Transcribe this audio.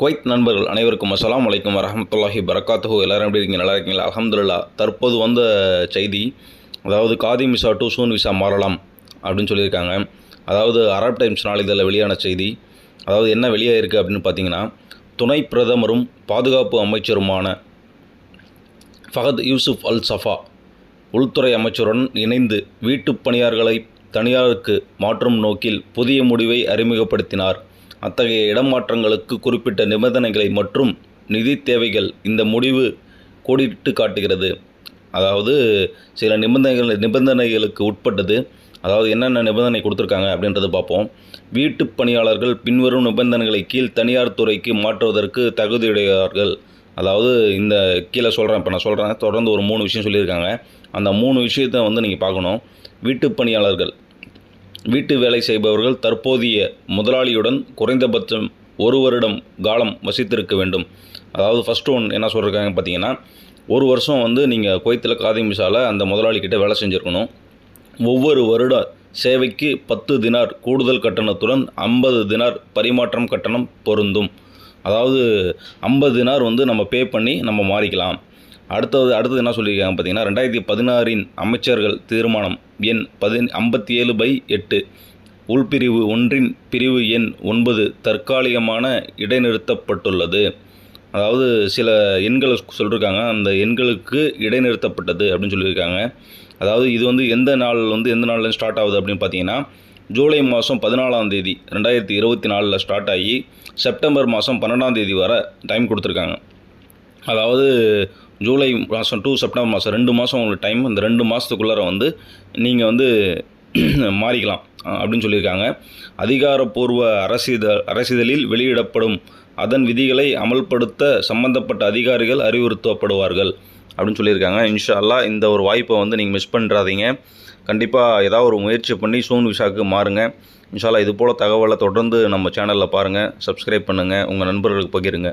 Kuwait நண்பர்கள் அனைவருக்கும் அஸ்லாம் வலைக்கம் வரமத்துல்லாஹி பரக்காத்துஹு எல்லாரும் எப்படி இருக்கீங்க? நல்லா இருக்கீங்களா? அல்ஹம்துலில்லா. தற்போது வந்த செய்தி அதாவது காதிம் விசா டு சூன் விசா மாறலாம் அப்படின்னு சொல்லியிருக்காங்க. அதாவது அரப் டைம்ஸ் நாளிதழில் வெளியான செய்தி. அதாவது என்ன வெளியே இருக்குது அப்படின்னு பார்த்தீங்கன்னா துணை பிரதமரும் பாதுகாப்பு அமைச்சருமான ஃபஹத் யூசுப் அல் சஃபா உள்துறை அமைச்சருடன் இணைந்து வீட்டுப் பணியாளர்களை தனியாருக்கு மாற்றும் நோக்கில் புதிய முடிவை அறிமுகப்படுத்தினார். அத்தகைய இடமாற்றங்களுக்கு குறிப்பிட்ட நிபந்தனைகளை மற்றும் நிதி தேவைகள் இந்த முடிவு கோடிட்டு காட்டுகிறது. அதாவது சில நிபந்தனைகள் நிபந்தனைகளுக்கு உட்பட்டது அதாவது என்னென்ன நிபந்தனை கொடுத்துருக்காங்க அப்படின்றத பார்ப்போம். வீட்டுப் பணியாளர்கள் பின்வரும் நிபந்தனைகளை கீழ் தனியார் துறைக்கு மாற்றுவதற்கு தகுதியுடையவர்கள். அதாவது இந்த கீழே சொல்கிறேன் இப்போ நான் சொல்கிறேன் தொடர்ந்து ஒரு மூணு விஷயம் சொல்லியிருக்காங்க. அந்த மூணு விஷயத்தை வந்து நீங்கள் பார்க்கணும். வீட்டு பணியாளர்கள் வீட்டு வேலை செய்பவர்கள் தற்போதைய முதலாளியுடன் குறைந்தபட்சம் ஒரு வருடம் காலம் வசித்திருக்க வேண்டும். அதாவது ஃபஸ்ட்டு ஒன் என்ன சொல்கிறாங்க பார்த்தீங்கன்னா ஒரு வருஷம் வந்து நீங்கள் குவைத்தில் காதி மிசால அந்த முதலாளிக்கிட்ட வேலை செஞ்சுருக்கணும். ஒவ்வொரு வருட சேவைக்கு பத்து தினார் கூடுதல் கட்டணத்துடன் ஐம்பது தினார் பரிமாற்றம் கட்டணம் பொருந்தும். அதாவது ஐம்பது தினார் வந்து நம்ம பே பண்ணி நம்ம மாறிக்கலாம். அடுத்தது அடுத்தது என்ன சொல்லியிருக்காங்க பார்த்தீங்கன்னா ரெண்டாயிரத்தி பதினாறின் அமைச்சர்கள் தீர்மானம் எண் பதின் ஐம்பத்தி ஏழு பை எட்டு. உள்பிரிவு ஒன்றின் பிரிவு எண் ஒன்பது தற்காலிகமான இடைநிறுத்தப்பட்டுள்ளது. அதாவது சில எண்களை சொல்லியிருக்காங்க அந்த எண்களுக்கு இடைநிறுத்தப்பட்டது அப்படின்னு சொல்லியிருக்காங்க. அதாவது இது வந்து எந்த நாள் வந்து எந்த நாளில் ஸ்டார்ட் ஆகுது அப்படின்னு பார்த்தீங்கன்னா ஜூலை மாதம் பதினாலாம் தேதி ரெண்டாயிரத்தி இருபத்தி நாலில் ஸ்டார்ட் ஆகி செப்டம்பர் மாதம் பன்னெண்டாம் தேதி வரை டைம் கொடுத்துருக்காங்க. அதாவது ஜூலை மாதம் டூ செப்டம்பர் மாதம் ரெண்டு மாதம் உங்களுக்கு டைம் இந்த ரெண்டு மாதத்துக்குள்ளார வந்து நீங்கள் வந்து மாறிக்கலாம் அப்படின்னு சொல்லியிருக்காங்க. அதிகாரப்பூர்வ அரசித அரசிதழில் வெளியிடப்படும் அதன் விதிகளை அமல்படுத்த சம்பந்தப்பட்ட அதிகாரிகள் அறிவுறுத்தப்படுவார்கள் அப்படின்னு சொல்லியிருக்காங்க. இன்ஷா அல்லாஹ் இந்த ஒரு வாய்ப்பை வந்து நீங்கள் மிஸ் பண்ணுறாதீங்க கண்டிப்பாக ஏதாவது ஒரு முயற்சி பண்ணி சூன் விசாக்கு மாறுங்க. இன்ஷா இது போல் தகவலை தொடர்ந்து நம்ம சேனலில் பாருங்கள் சப்ஸ்கிரைப் பண்ணுங்கள் உங்கள் நண்பர்களுக்கு பகிருங்க.